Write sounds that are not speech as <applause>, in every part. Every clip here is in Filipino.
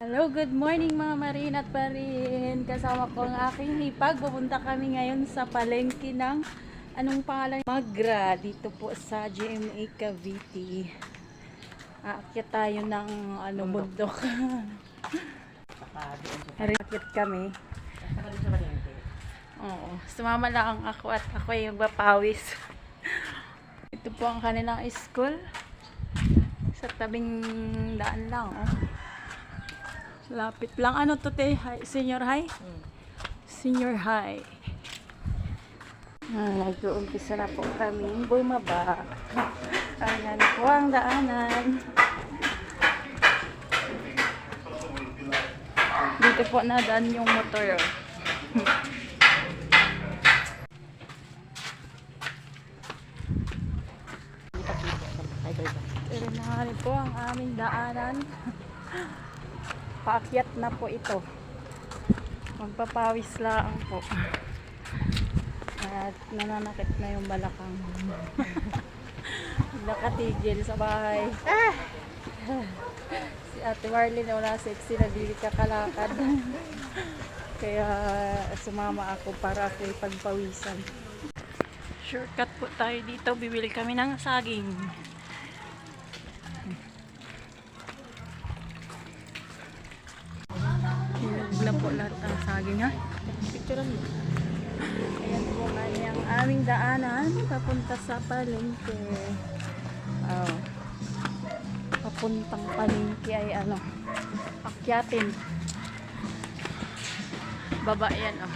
Hello, good morning mga Marin at Parin. Kasama ko ang aking hipag. Pupunta kami ngayon sa palengke ng anong pangalan? Magra dito po sa GMA Cavite. Aakyat tayo ng ano bundok. Aakyat kami. Oo. Sumama lang ako at ako yung magpapawis. Ito po ang kanilang school. Sa tabing daan lang. Oh. Lapit lang. Ano to, te? Hi, senior high? Senior high. Ah, nag-uumpisa na po kami bumaba. Ayan po ang daanan. Dito po nadaan yung motor. oh. Pero na rin po ang aming daanan. Paakyat na po ito. Magpapawis lang po. At nananakit na yung balakang. <laughs> Nakatigil sa bahay. si Ate Marlene wala sexy na dili kakalakad. Kaya sumama ako para ako ipagpawisan. Shortcut po tayo dito. Bibili kami ng saging. Po lahat ang saging ha. Picturean mo. Ayan po nga yung aming daanan papunta sa palengke. Oh. Papuntang palengke ay ano, akyatin. Baba yan oh.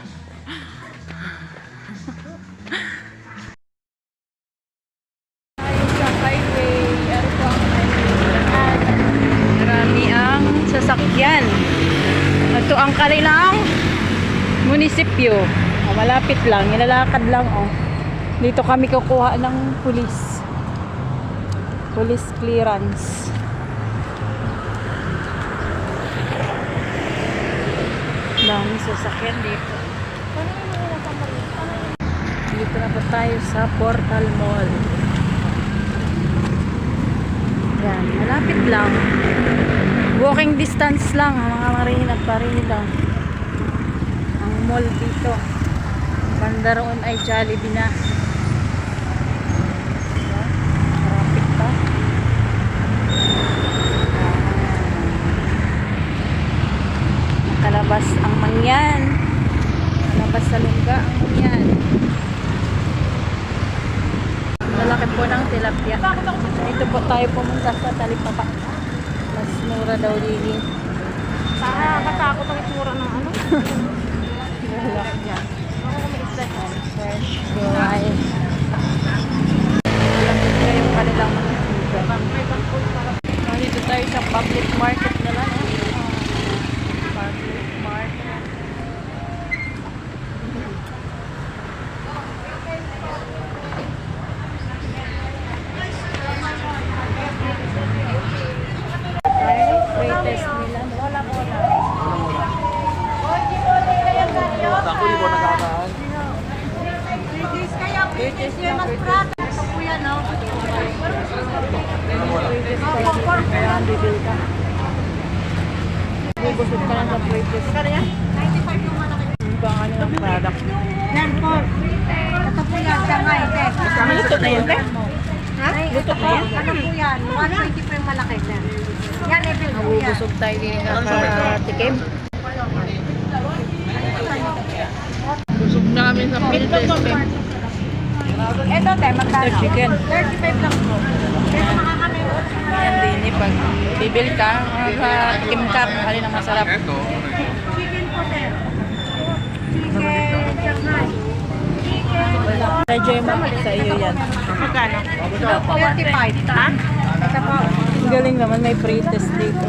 Sasakyan. Ito ang kanilang munisipyo. Ah, malapit lang, nilalakad lang oh. Dito kami kukuha ng pulis. Police clearance. Dami sasakyan dito. Dito na po tayo sa Portal Mall. Yan, malapit lang. Walking distance lang, mga marin at parila. Ang mall dito. Banda roon ay Jollibee na. Traffic pa. Nakalabas ang mangyan. Nakalabas sa lungga ang mangyan. Lalaki po ng tilapia. Ito po tayo pumunta sa Talipapa. Mura daw dili. Nakakatakot ang itsura ng ano. <laughs> Wala. Fresh fry. Lamig na yung kanilang mga food. Ah, Dito tayo sa public market nila, no? Ah, Public market. Ayun, free test nila. Wala po na. Ako di ko nakakaan. Free test na free test. Free test tayo. Kaya bibili ka. Bubusog ka lang sa free test. Ang bang ano ng product. Yan po. Ito po yan, Shanghai, te. Ito na yun, te? Ha? Ito po yan? Ano po yan? 120 po yung malaki, te. Yan, Ebil po yan. Nabubusog tayo din nakatikim. Busog na kami sa eh. Ito, te, magkano? Chicken. 35 lang po. Pero nakakamiwa. Yan din eh, pag bibil ka, makakatikim ka, alin ang masarap. Ito, Chicken po. Chicken, Shanghai. Chicken. Medyo yung sa iyo yan. Magkano? Ito po, 35. Ha? Ito po. Ang galing naman, may free test dito.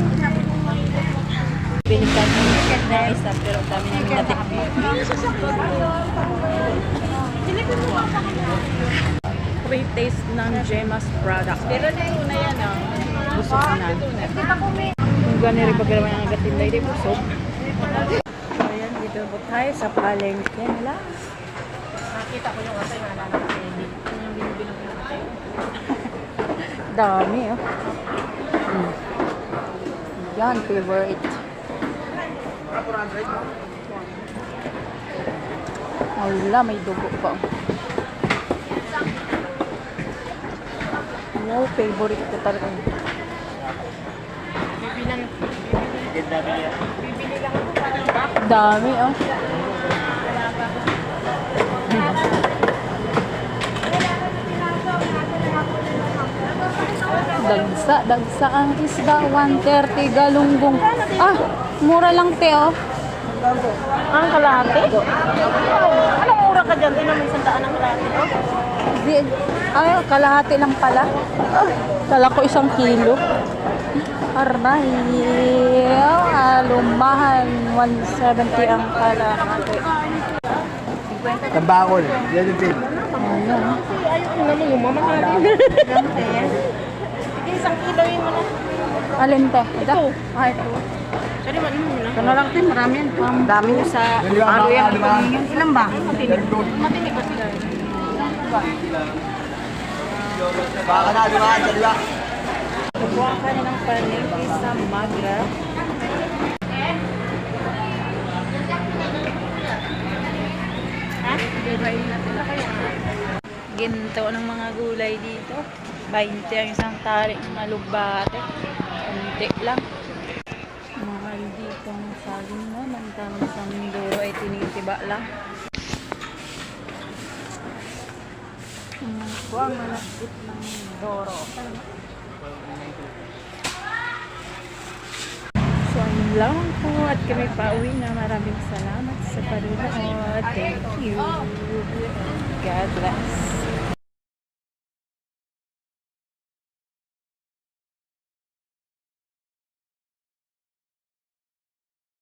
Bili kami na isa, pero dami namin natin. Free taste ng Gemma's product. Pero na yun na yan, ah. Busog na. Kung gano'n rin pagkaraman ng agatinday, di busog. So, ayan, dito po tayo sa palengke nila. Nakita ko yung asay, wala na kasi hindi. Yung binibilang ko na Dami, oh. Mm. Yan, favorite. Wala, may dugo pa. Wow, favorite ko talaga. Dami, oh. Dagsa, dagsa ang isda, 130 galunggong. Ah, mura lang te, oh. Ang kalahati? Anong mura ka dyan? Tingnan mo isang daan ang kalahati. Di, ay, kalahati lang pala. Ah, kala ko isang kilo. Aray, alumahal, 170 ang kalahati. Tambakol. Yan yung. Ayan. Ayaw ko naman yung mamahali. Isang kilo yun mo na. Alin te? Ito. Ay, ito. Sorry, mo mo na. Na lang din, marami yan. Ang dami nyo sa ano yan. Ilan ba? Baka na, di ba? Di ba? Kukuha ka na ng palengke sa Magra. Ginto ng mga gulay dito. 20 ang isang tarik ng alugbate. Kunti lang. Mahal dito ang saging naman. Tapos ang duro ay tinitiba lang. Ang kuwang malapit ng doro. So, lang po at kami pauwi na maraming salamat sa panunood. Thank you. God bless.